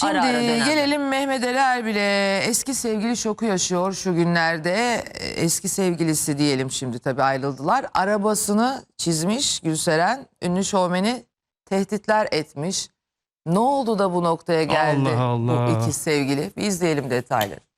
Şimdi ara dönemde. gelelim Mehmet Ali Erbil'e. Eski sevgili şoku yaşıyor şu günlerde. Eski sevgilisi diyelim şimdi tabii ayrıldılar. Arabasını çizmiş Gülseren. Ünlü şovmeni tehditler etmiş. Ne oldu da bu noktaya geldi Allah Allah. bu iki sevgili? Bir izleyelim detayları.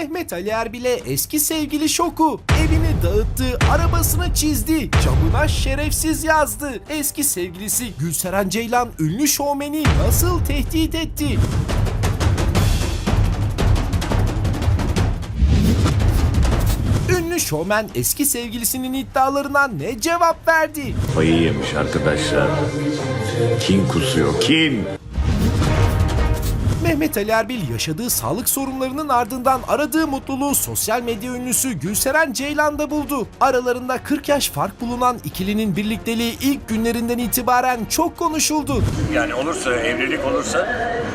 Mehmet Ali Erbil'e eski sevgili şoku. Evini dağıttı, arabasını çizdi, camına şerefsiz yazdı. Eski sevgilisi Gülseren Ceylan ünlü şovmeni nasıl tehdit etti? Ünlü şovmen eski sevgilisinin iddialarına ne cevap verdi? Payı yemiş arkadaşlar. Kin kusuyor, kin. Mehmet Ali Erbil yaşadığı sağlık sorunlarının ardından aradığı mutluluğu sosyal medya ünlüsü Gülseren Ceylan'da buldu. Aralarında 40 yaş fark bulunan ikilinin birlikteliği ilk günlerinden itibaren çok konuşuldu. Yani olursa, evlilik olursa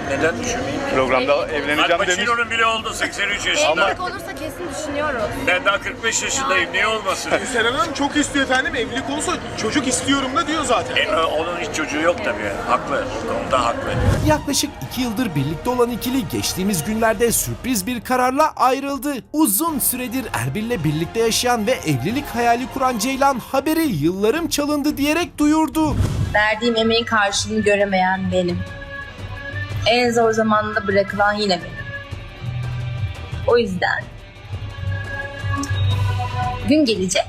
neden düşünmeyeyim? Programda Al evleneceğim demiş. Pacino'nun bile oldu 83 yaşında. Evlilik olursa kesin düşünüyoruz. Ben daha 45 yaşındayım, niye olmasın? Seren Hanım çok istiyor efendim. Evlilik olursa çocuk istiyorum da diyor zaten. E, onun hiç çocuğu yok tabii. Haklı, o konuda haklı. Yaklaşık 2 yıldır birlikte olan ikili geçtiğimiz günlerde sürpriz bir kararla ayrıldı. Uzun süredir Erbil'le birlikte yaşayan ve evlilik hayali kuran Ceylan haberi yıllarım çalındı diyerek duyurdu. Verdiğim emeğin karşılığını göremeyen benim. En zor zamanda bırakılan yine benim. O yüzden gün gelecek,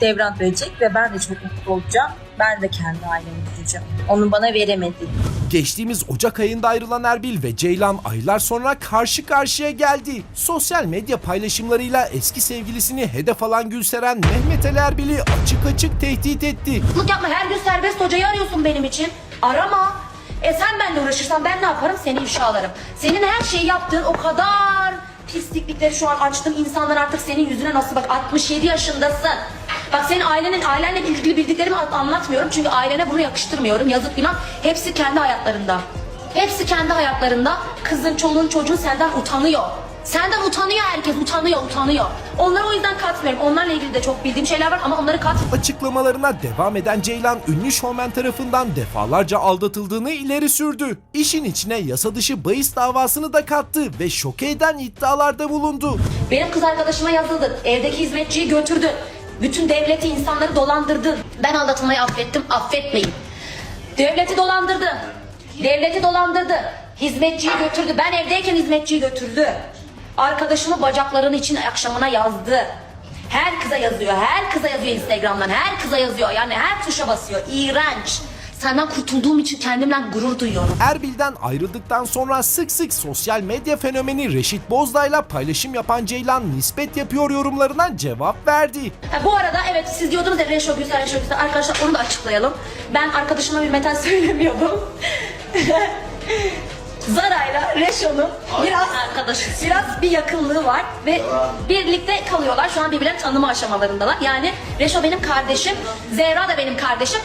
devran dönecek ve ben de çok mutlu olacağım. Ben de kendi ailemi kuracağım. Onun bana veremediği. Geçtiğimiz Ocak ayında ayrılan Erbil ve Ceylan aylar sonra karşı karşıya geldi. Sosyal medya paylaşımlarıyla eski sevgilisini hedef alan Gülseren Mehmet Ali Erbil'i açık açık tehdit etti. Mutluluk yapma her gün serbest hocayı arıyorsun benim için. Arama. E sen benimle uğraşırsan ben ne yaparım? Seni ifşalarım. Senin her şeyi yaptığın o kadar pisliklikleri şu an açtım. İnsanlar artık senin yüzüne nasıl bak 67 yaşındasın. Bak senin ailenin ailenle ilgili bildiklerimi an- anlatmıyorum. Çünkü ailene bunu yakıştırmıyorum. Yazık günah. Hepsi kendi hayatlarında. Hepsi kendi hayatlarında. Kızın, çoluğun, çocuğun senden utanıyor. Senden utanıyor herkes. Utanıyor, utanıyor. Onlara o yüzden katmıyorum. Onlarla ilgili de çok bildiğim şeyler var ama onları kat Açıklamalarına devam eden Ceylan ünlü şovmen tarafından defalarca aldatıldığını ileri sürdü. İşin içine yasa dışı bahis davasını da kattı ve şoke eden iddialarda bulundu. Benim kız arkadaşıma yazıldın. Evdeki hizmetçiyi götürdün. Bütün devleti insanları dolandırdın. Ben aldatılmayı affettim, affetmeyin. Devleti dolandırdı. Devleti dolandırdı. Hizmetçiyi götürdü. Ben evdeyken hizmetçiyi götürdü. Arkadaşımı bacaklarının için akşamına yazdı. Her kıza yazıyor, her kıza yazıyor Instagram'dan, her kıza yazıyor. Yani her tuşa basıyor. İğrenç. Senden kurtulduğum için kendimden gurur duyuyorum. Erbil'den ayrıldıktan sonra sık sık sosyal medya fenomeni Reşit Bozdağ'la paylaşım yapan Ceylan nispet yapıyor yorumlarına cevap verdi. Ha, bu arada evet siz diyordunuz ya Reşo güzel, Reşo güzel. Arkadaşlar onu da açıklayalım. Ben arkadaşıma bir metal söylemiyordum. Zara'yla Reşo'nun biraz biraz bir yakınlığı var ve birlikte kalıyorlar. Şu an birbirlerini tanıma aşamalarındalar. Yani Reşo benim kardeşim, Zehra da benim kardeşim.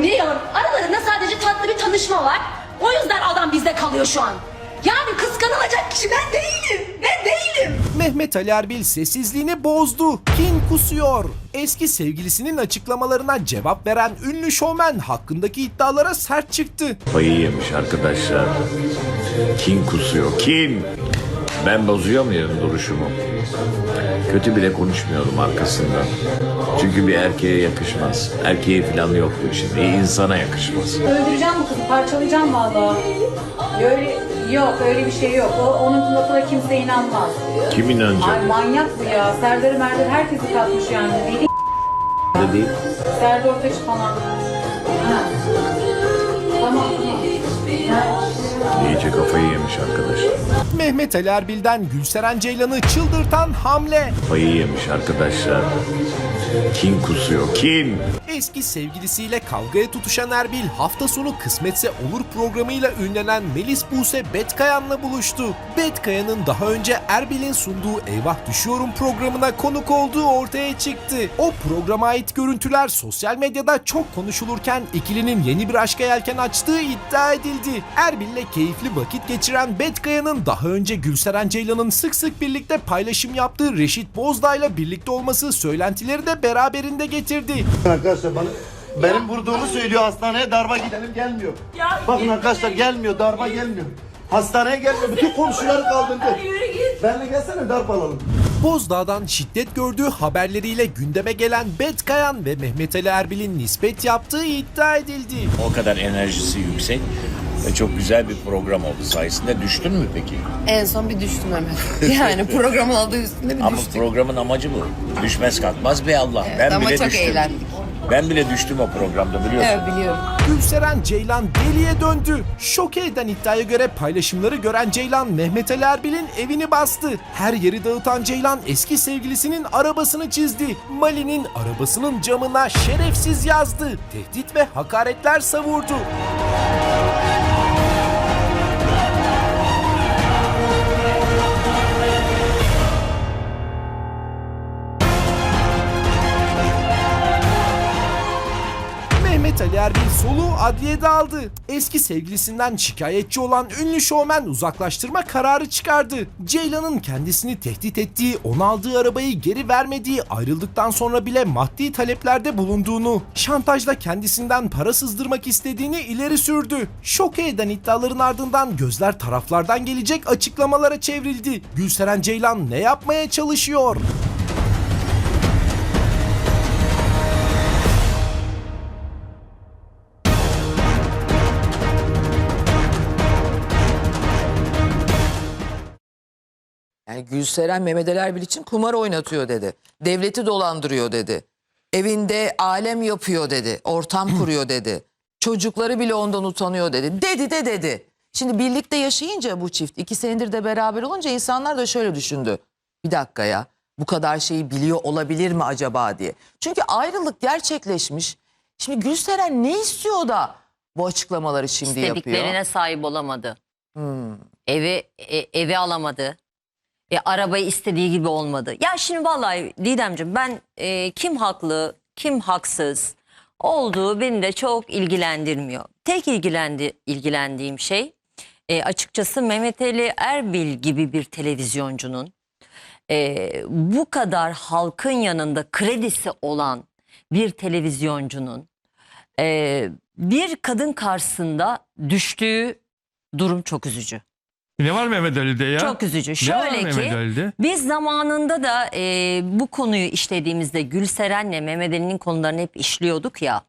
Niye yalan? Aralarında sadece tatlı bir tanışma var. O yüzden adam bizde kalıyor şu an. Yani kıskanılacak kişi ben değilim. Ben değilim. Mehmet Ali Erbil sessizliğini bozdu. Kin kusuyor. Eski sevgilisinin açıklamalarına cevap veren ünlü şovmen hakkındaki iddialara sert çıktı. Payı yemiş arkadaşlar. Kin kusuyor, kin. Ben bozuyor muyum duruşumu? Kötü bile konuşmuyorum arkasından. Çünkü bir erkeğe yakışmaz. Erkeğe falan yok bu işin. İyi insana yakışmaz. Öldüreceğim bu kızı, parçalayacağım valla. Öyle, yok öyle bir şey yok. O, onun lafına kimse inanmaz. Kimin önce? Ay manyak bu ya. Serdar'ı Merdar herkesi katmış yani. Deli değil. Serdar Ortaç falan. Ha. Tamam tamam. İyice kafayı yemiş arkadaşlar. Mehmet Ali Erbil'den Gülseren Ceylan'ı çıldırtan hamle. Payı yemiş arkadaşlar. Kin kusuyor, kin. Eski sevgilisiyle kavgaya tutuşan Erbil hafta sonu Kısmetse Olur programıyla ünlenen Melis Buse Betkayan'la buluştu. Betkaya'nın daha önce Erbil'in sunduğu Eyvah Düşüyorum programına konuk olduğu ortaya çıktı. O programa ait görüntüler sosyal medyada çok konuşulurken ikilinin yeni bir aşka yelken açtığı iddia edildi. Erbil'le keyifli vakit geçiren Betkaya'nın daha önce Gülseren Ceylan'ın sık sık birlikte paylaşım yaptığı Reşit Bozdağ'la birlikte olması söylentileri de beraberinde getirdi. Arkadaşlar bana benim vurduğumu söylüyor hastaneye darba gidelim gelmiyor. Bakın arkadaşlar gelmiyor darba gelmiyor. Hastaneye gelmiyor. Bütün komşuları kaldırdı. Benle gelsene darp alalım. Bozdağ'dan şiddet gördüğü haberleriyle gündeme gelen Betkayan ve Mehmet Ali Erbil'in nispet yaptığı iddia edildi. O kadar enerjisi yüksek ve çok güzel bir program oldu sayesinde. Düştün mü peki? En son bir düştüm Mehmet. Yani programın adı üstünde bir Ama düştük. programın amacı bu. Düşmez kalkmaz be Allah. ben ama bile çok düştüm. eğlendik. Ben bile düştüm o programda biliyorsun. Evet biliyorum. Gülseren Ceylan deliye döndü. Şoke eden iddiaya göre paylaşımları gören Ceylan Mehmet Ali Erbil'in evini bastı. Her yeri dağıtan Ceylan eski sevgilisinin arabasını çizdi. Mali'nin arabasının camına şerefsiz yazdı. Tehdit ve hakaretler savurdu. Ali Erbil soluğu adliyede aldı. Eski sevgilisinden şikayetçi olan ünlü şovmen uzaklaştırma kararı çıkardı. Ceylan'ın kendisini tehdit ettiği, onu aldığı arabayı geri vermediği, ayrıldıktan sonra bile maddi taleplerde bulunduğunu, şantajla kendisinden para sızdırmak istediğini ileri sürdü. Şoke eden iddiaların ardından gözler taraflardan gelecek açıklamalara çevrildi. Gülseren Ceylan ne yapmaya çalışıyor? Yani Gülseren Mehmet Ali Erbil için kumar oynatıyor dedi. Devleti dolandırıyor dedi. Evinde alem yapıyor dedi. Ortam kuruyor dedi. Çocukları bile ondan utanıyor dedi. Dedi de dedi. Şimdi birlikte yaşayınca bu çift iki senedir de beraber olunca insanlar da şöyle düşündü. Bir dakika ya bu kadar şeyi biliyor olabilir mi acaba diye. Çünkü ayrılık gerçekleşmiş. Şimdi Gülseren ne istiyor da bu açıklamaları şimdi İstediklerine yapıyor? sahip olamadı. Hmm. Evi e, evi alamadı. E, arabayı istediği gibi olmadı. Ya şimdi vallahi Didemciğim ben e, kim haklı, kim haksız olduğu beni de çok ilgilendirmiyor. Tek ilgilendi, ilgilendiğim şey e, açıkçası Mehmet Ali Erbil gibi bir televizyoncunun e, bu kadar halkın yanında kredisi olan bir televizyoncunun e, bir kadın karşısında düştüğü durum çok üzücü. Ne var Mehmet Ali'de ya? Çok üzücü. Şöyle ki biz zamanında da e, bu konuyu işlediğimizde Gülseren'le Mehmet Ali'nin konularını hep işliyorduk ya.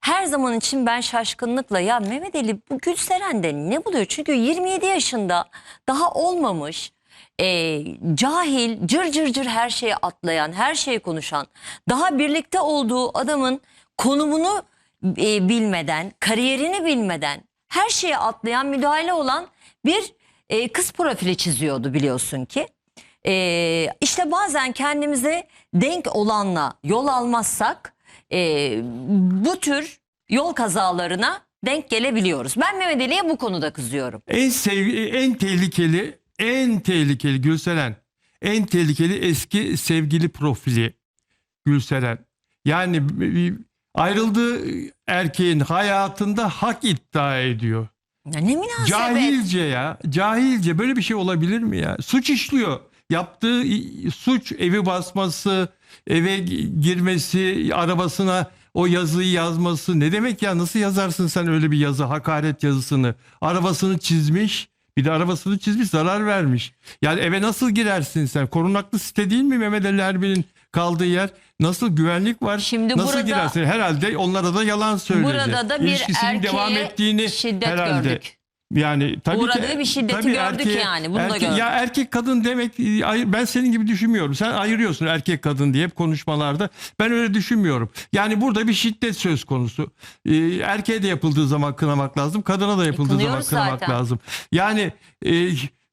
Her zaman için ben şaşkınlıkla ya Mehmet Ali bu Gülseren'de ne buluyor? Çünkü 27 yaşında daha olmamış e, cahil cır cır cır her şeye atlayan her şeyi konuşan daha birlikte olduğu adamın konumunu e, bilmeden kariyerini bilmeden her şeye atlayan müdahale olan bir e, kız profili çiziyordu biliyorsun ki. E, işte bazen kendimize denk olanla yol almazsak e, bu tür yol kazalarına denk gelebiliyoruz. Ben Mehmet Ali'ye bu konuda kızıyorum. En sevgi, en tehlikeli, en tehlikeli Gülseren. En tehlikeli eski sevgili profili Gülseren. Yani ayrıldığı erkeğin hayatında hak iddia ediyor. Ya ne münasebet. Cahilce ya. Cahilce böyle bir şey olabilir mi ya? Suç işliyor. Yaptığı suç evi basması, eve gi- girmesi, arabasına o yazıyı yazması. Ne demek ya? Nasıl yazarsın sen öyle bir yazı, hakaret yazısını? Arabasını çizmiş. Bir de arabasını çizmiş, zarar vermiş. Yani eve nasıl girersin sen? Korunaklı site değil mi Mehmet Ali Erbil'in kaldığı yer? Nasıl güvenlik var? Şimdi nasıl burada- girersin? Herhalde onlara da yalan söyledi. Burada da bir İlişkisinin erkeğe devam ettiğini şiddet herhalde. gördük. Yani tabii Uğradığı ki bir şiddeti tabii gördük yani, bunu da erkek- gördük. Ya erkek kadın demek ben senin gibi düşünmüyorum. Sen ayırıyorsun erkek kadın diye hep konuşmalarda. Ben öyle düşünmüyorum. Yani burada bir şiddet söz konusu. Ee, erkeğe de yapıldığı zaman kınamak lazım. Kadına da yapıldığı zaman kınıyoruz kınamak zaten. lazım. Yani e,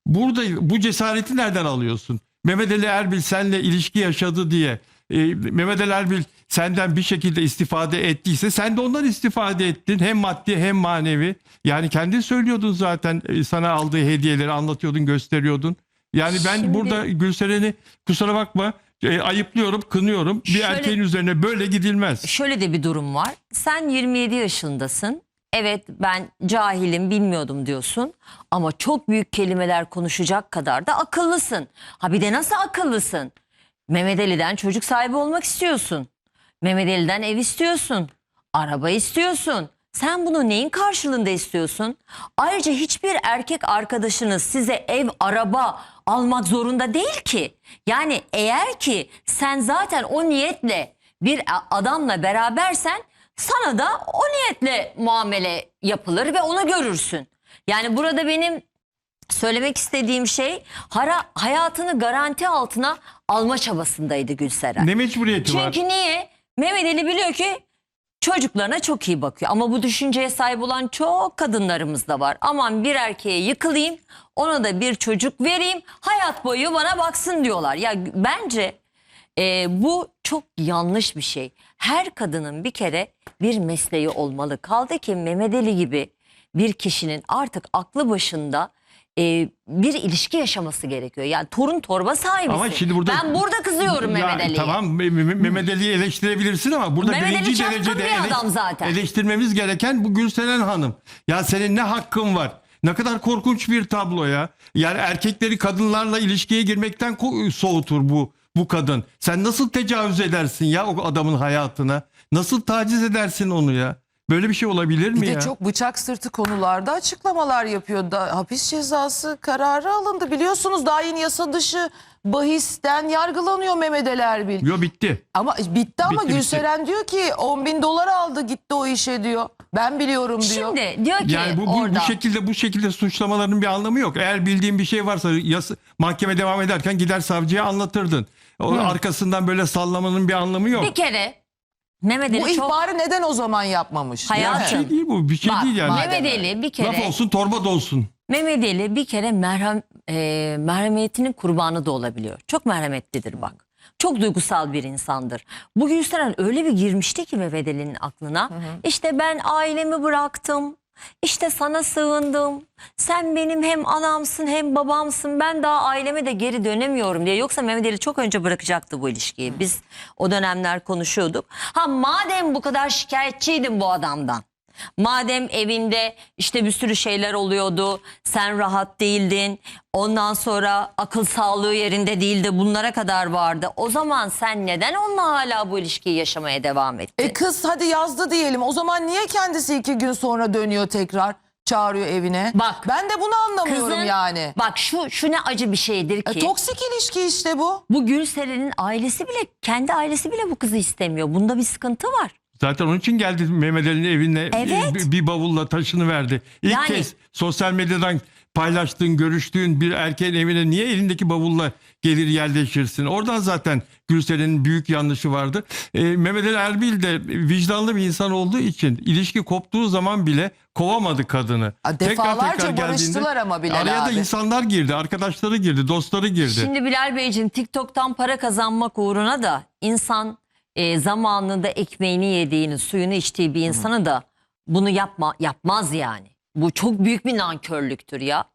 burada bu cesareti nereden alıyorsun? Mehmet Ali Erbil senle ilişki yaşadı diye e, Mehmet Ali Erbil senden bir şekilde istifade ettiyse sen de ondan istifade ettin. Hem maddi hem manevi. Yani kendin söylüyordun zaten e, sana aldığı hediyeleri anlatıyordun gösteriyordun. Yani ben Şimdi- burada Gülseren'i kusura bakma e, ayıplıyorum, kınıyorum. Bir Şöyle- erkeğin üzerine böyle gidilmez. Şöyle de bir durum var. Sen 27 yaşındasın. Evet ben cahilim bilmiyordum diyorsun. Ama çok büyük kelimeler konuşacak kadar da akıllısın. Ha bir de nasıl akıllısın? Mehmet Ali'den çocuk sahibi olmak istiyorsun. Mehmet Ali'den ev istiyorsun. Araba istiyorsun. Sen bunu neyin karşılığında istiyorsun? Ayrıca hiçbir erkek arkadaşınız size ev, araba almak zorunda değil ki. Yani eğer ki sen zaten o niyetle bir adamla berabersen sana da o niyetle muamele yapılır ve onu görürsün. Yani burada benim söylemek istediğim şey hara, hayatını garanti altına alma çabasındaydı Gülseren. Ne mecburiyeti var? Çünkü niye? Mehmet Ali biliyor ki çocuklarına çok iyi bakıyor. Ama bu düşünceye sahip olan çok kadınlarımız da var. Aman bir erkeğe yıkılayım, ona da bir çocuk vereyim, hayat boyu bana baksın diyorlar. Ya bence e, bu çok yanlış bir şey. Her kadının bir kere bir mesleği olmalı. Kaldı ki Mehmet Ali gibi bir kişinin artık aklı başında e, bir ilişki yaşaması gerekiyor. Yani torun torba sahibi. Ama şimdi burada Ben burada kızıyorum Ya, Mehmet Ali'ye. Tamam Me- Me- Mehmet Ali'yi eleştirebilirsin ama burada Mehmet Ali birinci çapkın derecede bir adam zaten. eleştirmemiz gereken bu Gülseren Hanım. Ya senin ne hakkın var? Ne kadar korkunç bir tablo ya. Yani erkekleri kadınlarla ilişkiye girmekten soğutur bu bu kadın. Sen nasıl tecavüz edersin ya o adamın hayatına? Nasıl taciz edersin onu ya? Böyle bir şey olabilir mi Bir ya? de çok bıçak sırtı konularda açıklamalar yapıyor. Da, hapis cezası kararı alındı. Biliyorsunuz daha yeni yasa dışı bahisten yargılanıyor Mehmet Ali Erbil. Yo bitti. Ama bitti ama Bitti, Gülseren diyor ki 10 bin dolar aldı gitti o işe diyor. Ben biliyorum diyor. Şimdi diyor ki Yani bu, bu, orada bu şekilde bu şekilde suçlamaların bir anlamı yok. Eğer bildiğin bir şey varsa yasa, mahkeme devam ederken gider savcıya anlatırdın. O arkasından böyle sallamanın bir anlamı yok. bir kere Mehmet Bu Ali çok ihbarı neden o zaman yapmamış? Hayatım. Bir şey değil bu. Bir şey Bak, değil yani. Mehmet Ali bir Laf kere olsun torba dolsun. Mehmet Ali bir kere merhem, e, merhametinin kurbanı da olabiliyor. Çok merhametlidir bak. Çok duygusal bir insandır. Bu Gülseren öyle bir girmişti ki Mehmet Ali'nin aklına. İşte ben ailemi bıraktım. İşte sana sığındım. Sen benim hem anamsın hem babamsın. Ben daha aileme de geri dönemiyorum diye. Yoksa Mehmet Ali çok önce bırakacaktı bu ilişkiyi. Biz o dönemler konuşuyorduk. Ha madem bu kadar şikayetçiydin bu adamdan. Madem evinde işte bir sürü şeyler oluyordu, sen rahat değildin, ondan sonra akıl sağlığı yerinde değildi, bunlara kadar vardı. O zaman sen neden onunla hala bu ilişkiyi yaşamaya devam ettin? E kız hadi yazdı diyelim. O zaman niye kendisi iki gün sonra dönüyor tekrar? Çağırıyor evine. Bak, Ben de bunu anlamıyorum Kızın- yani. Bak şu şu ne acı bir şeydir E, ki. toksik ilişki işte bu. bu Gülseren'in ailesi bile, kendi ailesi bile bu kızı istemiyor. Bunda bir sıkıntı var. Zaten onun için geldi Mehmet Ali'nin evine Evet. bir, bir bavulla taşını verdi. İlk Yani- kez sosyal medyadan paylaştığın, görüştüğün bir erkeğin evine niye elindeki bavulla gelir yerleşirsin? Oradan zaten Gülseren'in büyük yanlışı vardı. Ee, Mehmet Ali Erbil de vicdanlı bir insan olduğu için ilişki koptuğu zaman bile kovamadı kadını. Ha, defalarca barıştılar ama Bilal Araya da abi. insanlar girdi, arkadaşları girdi, dostları girdi. Şimdi Bilal Beyciğim TikTok'tan para kazanmak uğruna da insan e, zamanında ekmeğini yediğini, suyunu içtiği bir insanı da bunu yapma yapmaz yani. Bu çok büyük bir nankörlüktür ya.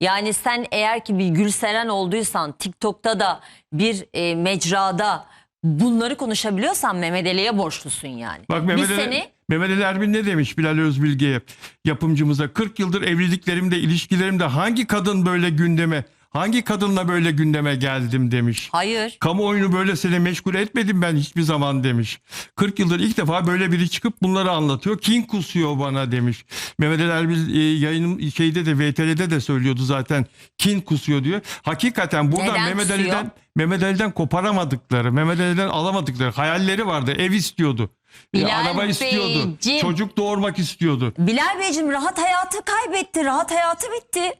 Yani sen eğer ki bir Gülseren olduysan TikTok'ta da bir e, mecrada bunları konuşabiliyorsan Mehmet Ali'ye borçlusun yani. Bak Mehmet, Biz seni Mehmet Ali Erbil ne demiş Bilal Özbilge'ye yapımcımıza 40 yıldır evliliklerimde ilişkilerimde hangi kadın böyle gündeme hangi kadınla böyle gündeme geldim demiş. hayır Kamuoyunu böyle seni meşgul etmedim ben hiçbir zaman demiş. 40 yıldır ilk defa böyle biri çıkıp bunları anlatıyor. Kin kusuyor bana demiş. Mehmet Ali Erbil e, yayının şeyde de VTR'de de söylüyordu zaten. Kin kusuyor diyor. Hakikaten burada Neden Mehmet kusuyor? Ali'den Mehmet Ali'den koparamadıkları, Mehmet Ali'den alamadıkları hayalleri vardı. Ev istiyordu. e, Bilal araba istiyordu. Beyciğim. Çocuk doğurmak istiyordu. Bilal Beyciğim rahat hayatı kaybetti. Rahat hayatı bitti.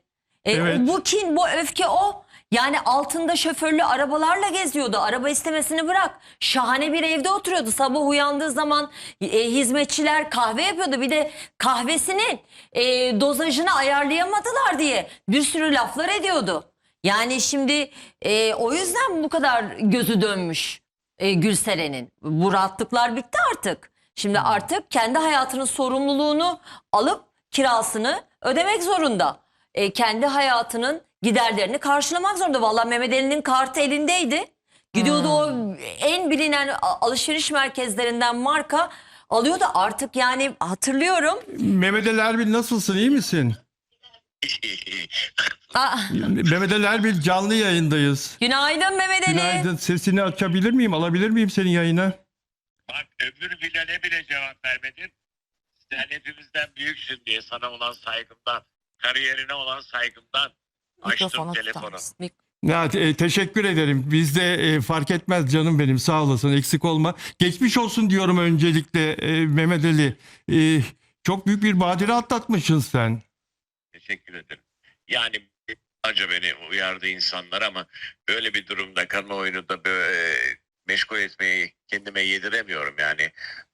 E, Evet. Bu kin, bu öfke o. Yani altında şoförlü arabalarla geziyordu. Araba istemesini bırak. Şahane bir evde oturuyordu. Sabah uyandığı zaman e, hizmetçiler kahve yapıyordu. Bir de kahvesinin e, dozajını ayarlayamadılar diye bir sürü laflar ediyordu. Yani şimdi e, o yüzden bu kadar gözü dönmüş. e, Gülseren'in. Bu rahatlıklar bitti artık. Şimdi artık kendi hayatının sorumluluğunu alıp kirasını ödemek zorunda. E, kendi hayatının giderlerini karşılamak zorunda. Vallahi Mehmet Ali'nin kartı elindeydi. Gidiyordu o en bilinen alışveriş merkezlerinden marka alıyordu. Artık yani hatırlıyorum. Mehmet Ali Erbil nasılsın iyi misin? Mehmet Ali Erbil canlı yayındayız. günaydın Mehmet Ali. Günaydın sesini açabilir miyim alabilir miyim senin yayına? Bak öbür Bilal'e bile cevap vermedin. Sen hepimizden büyüksün diye sana olan saygımdan, kariyerine olan saygımdan açtım Mikrofonu tutar telefonu. mısın? Mik- Ya, e, teşekkür ederim. Bizde e, fark etmez canım benim sağ olasın eksik olma. Geçmiş olsun diyorum öncelikle e, Mehmet Ali. E, çok büyük bir badire atlatmışsın sen. Teşekkür ederim. Yani acı beni uyardı insanlar ama böyle bir durumda kamuoyunu da böyle meşgul etmeyi kendime yediremiyorum yani.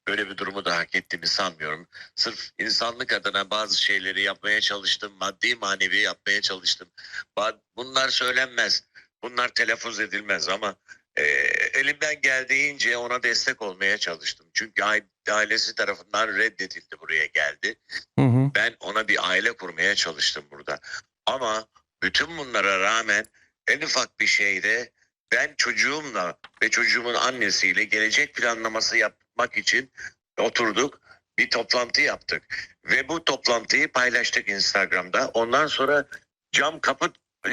Böyle bir durumu da hak ettiğimi sanmıyorum. Sırf insanlık adına bazı şeyleri yapmaya çalıştım. Maddi manevi yapmaya çalıştım. Bunlar söylenmez. Bunlar telaffuz edilmez ama e, elimden geldiğince ona destek olmaya çalıştım. Çünkü aile- ailesi tarafından reddedildi buraya geldi. Hı hı. Ben ona bir aile kurmaya çalıştım burada. Ama bütün bunlara rağmen en ufak bir şeyde ben çocuğumla ve çocuğumun annesiyle gelecek planlaması yapmak için oturduk. Bir toplantı yaptık. Ve bu toplantıyı paylaştık Instagram'da. Ondan sonra cam kapı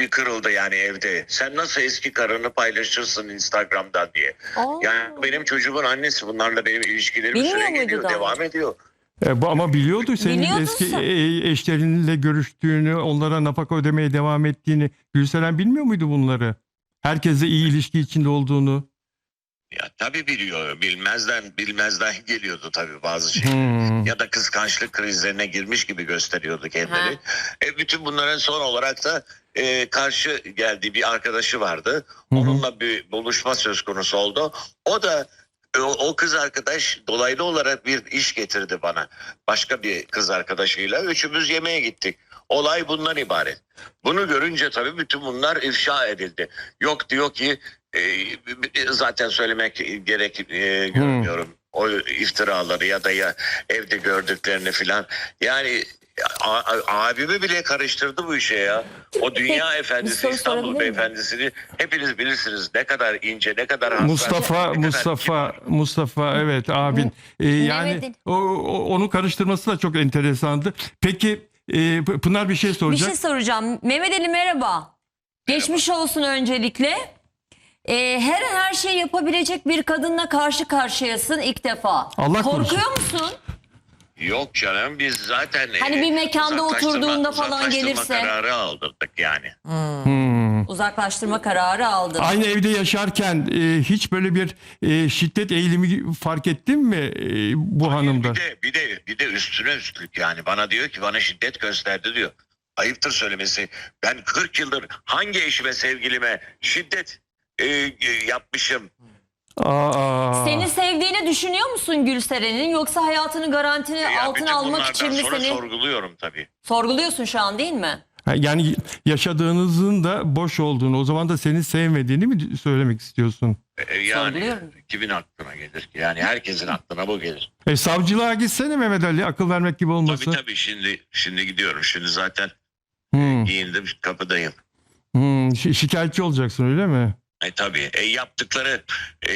kırıldı yani evde. Sen nasıl eski karını paylaşırsın Instagram'dan diye. Aa. Yani benim çocuğumun annesi bunlarla benim ilişkilerim Bilmiyor süre geliyor, daha devam ediyor. E, bu, ama biliyordu senin Biliyordun eski sen. e, eşlerinle görüştüğünü, onlara nafaka ödemeye devam ettiğini. Gülseren bilmiyor muydu bunları? Herkesle iyi ilişki içinde olduğunu. Ya tabii biliyor. Bilmezden bilmezden geliyordu tabii bazı şey. Hmm. Ya da kıskançlık krizlerine girmiş gibi gösteriyordu kendini. E, bütün bunların son olarak da e, karşı geldiği bir arkadaşı vardı. Hı hı. Onunla bir buluşma söz konusu oldu. O da o, o kız arkadaş dolaylı olarak bir iş getirdi bana. Başka bir kız arkadaşıyla. Üçümüz yemeğe gittik. Olay bundan ibaret. Bunu görünce tabii bütün bunlar ifşa edildi. Yok diyor ki e, zaten söylemek gerek e, görmüyorum. O iftiraları ya da ya evde gördüklerini filan. Yani a- abimi bile karıştırdı bu işe ya. O dünya bir efendisi İstanbul beyefendisini hepiniz bilirsiniz. Ne kadar ince, ne kadar hassas. Mustafa, ne kadar Mustafa, Mustafa evet abin. E, yani o, o- onu karıştırması da çok enteresandı. Peki e, Pınar bir şey Bir soracak. şey soracağım. Mehmet Ali merhaba. Geçmiş olsun öncelikle. Ee, her her şeyi yapabilecek bir kadınla karşı karşıyasın ilk defa. Allah Korkuyor korusun. musun? Yok canım biz zaten Hani e, bir mekanda uzaklaştırma- oturduğunda falan uzaklaştırma gelirse. kararı aldırdık yani. Hmm. Uzaklaştırma kararı aldın. Aynı evde yaşarken e, hiç böyle bir e, şiddet eğilimi fark ettin mi e, bu hanımda? Bir de bir de bir de üstüne üstlük yani bana diyor ki bana şiddet gösterdi diyor. Ayıptır söylemesi. Ben 40 yıldır hangi eşime sevgilime şiddet e, e, yapmışım. Aa. Seni sevdiğini düşünüyor musun Gülseren'in yoksa hayatını garantini Ya altına almak bunlardan için mi sonra seni sorguluyorum tabii. sorguluyorsun şu an değil mi? Ha, Yani yaşadığınızın da boş olduğunu, o zaman da seni sevmediğini mi söylemek istiyorsun? E, yani Sorguluyorum. kimin aklına gelir ki? Yani herkesin aklına bu gelir. E savcılığa gitsene Mehmet Ali, akıl vermek gibi olmasın. Tabii tabii şimdi şimdi gidiyorum. Şimdi zaten Hmm, giyindim kapıdayım. hmm, şi- şikayetçi olacaksın öyle mi? E tabii. E, yaptıkları e,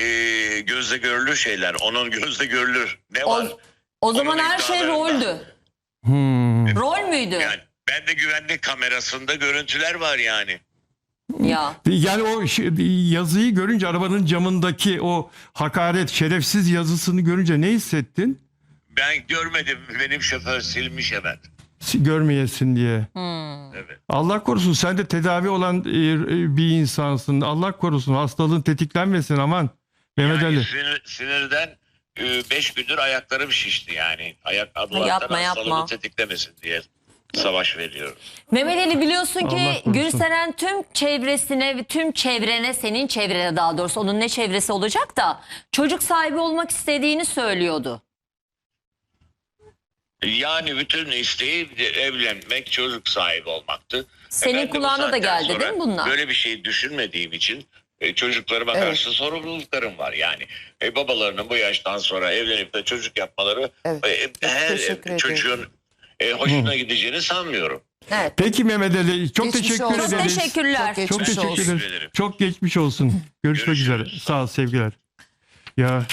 gözle görülür şeyler. Onun gözle görülür. Ne O, var? o zaman Onun her şey iddialarında. roldü. Hmm. Rol müydü? Yani ben de güvenlik kamerasında görüntüler var yani. Ya. Yani o şi- yazıyı görünce arabanın camındaki o hakaret, şerefsiz yazısını görünce ne hissettin? Ben görmedim. Benim şoför silmiş hemen. Si- Görmeyesin diye. Hmm. Evet. Allah korusun sen de tedavi olan e, e, bir insansın. Allah korusun hastalığın tetiklenmesin aman. Mehmet Yani Ali. sinir, sinirden 5 gündür ayaklarım şişti yani. Ayak Allah'tan yapma, yapma. tetiklemesin diye savaş veriyorum. Mehmet Ali biliyorsun ki. Gülseren tüm çevresine ve tüm çevrene senin çevrene daha doğrusu onun ne çevresi olacak da çocuk sahibi olmak istediğini söylüyordu. Yani bütün isteği evlenmek, çocuk sahibi olmaktı. Senin kulağına da geldi değil mi bunlar? Böyle bir şey düşünmediğim için E, çocuklarıma Evet. karşı sorumluluklarım var. Yani e, babalarının bu yaştan sonra evlenip de çocuk yapmaları Evet. e, her çocuğun e, hoşuna gideceğini sanmıyorum. Evet. Peki Mehmet Ali çok Geçmiş teşekkür olsun. Çok ederiz. teşekkürler. Çok Çok geçmiş teşekkür olsun. ederiz. Çok geçmiş olsun. Görüşmek Görüşürüz. üzere. Sağ ol sevgiler. Ya